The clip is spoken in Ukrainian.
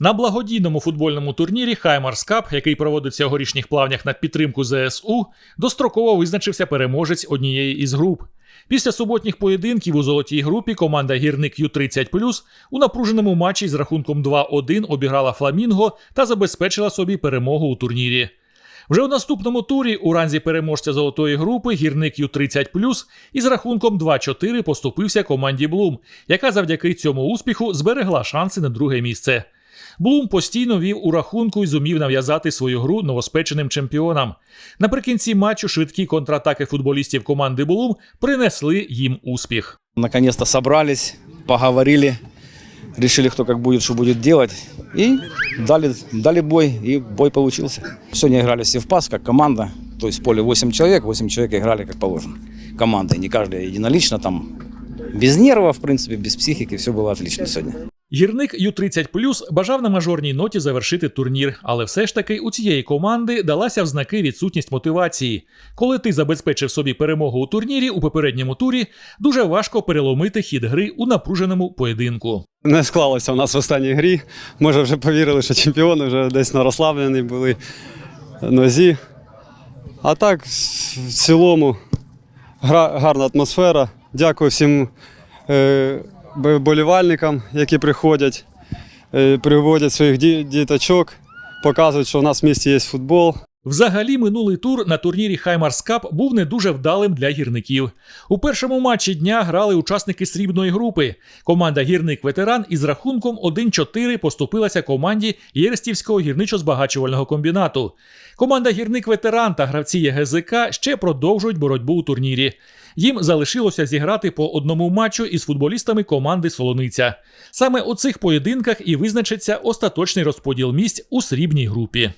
На благодійному футбольному турнірі Хаймарс Кап, який проводиться у горішніх плавнях на підтримку ЗСУ, достроково визначився переможець однієї із груп. Після суботніх поєдинків у золотій групі команда гірник Ю-30 у напруженому матчі з рахунком 2-1 обіграла Фламінго та забезпечила собі перемогу у турнірі. Вже у наступному турі у ранзі переможця золотої групи гірник Ю-30 із рахунком 2-4 поступився команді Блум, яка завдяки цьому успіху зберегла шанси на друге місце. Блум постійно вів у рахунку і зумів нав'язати свою гру новоспеченим чемпіонам. Наприкінці матчу швидкі контратаки футболістів команди Блум принесли їм успіх. Наконец-то собрались, поговорили, решили, кто как будет, что будет делать. И дали, дали бой, и бой получился. Сегодня играли все в пас, как команда. То есть в поле 8 человек, 8 человек играли как положено. Командой, не каждая единолично, там без нервов, в принципе, без психики, все было отлично сегодня. Гірник Ю-30 бажав на мажорній ноті завершити турнір, але все ж таки у цієї команди далася в знаки відсутність мотивації. Коли ти забезпечив собі перемогу у турнірі у попередньому турі, дуже важко переломити хід гри у напруженому поєдинку. Не склалося у нас в останній грі. Може, вже повірили, що чемпіони вже десь на розслаблені були нозі. А так, в цілому, гра, гарна атмосфера. Дякую всім е, болівальникам, які приходять, е, приводять своїх діточок, показують, що у нас в місті є футбол. Взагалі, минулий тур на турнірі Хаймарс Кап був не дуже вдалим для гірників. У першому матчі дня грали учасники срібної групи. Команда Гірник Ветеран із рахунком 1-4 поступилася команді Єрестівського гірничо-збагачувального комбінату. Команда Гірник Ветеран та гравці ЄГЗК ще продовжують боротьбу у турнірі. Їм залишилося зіграти по одному матчу із футболістами команди Солониця. Саме у цих поєдинках і визначиться остаточний розподіл місць у срібній групі.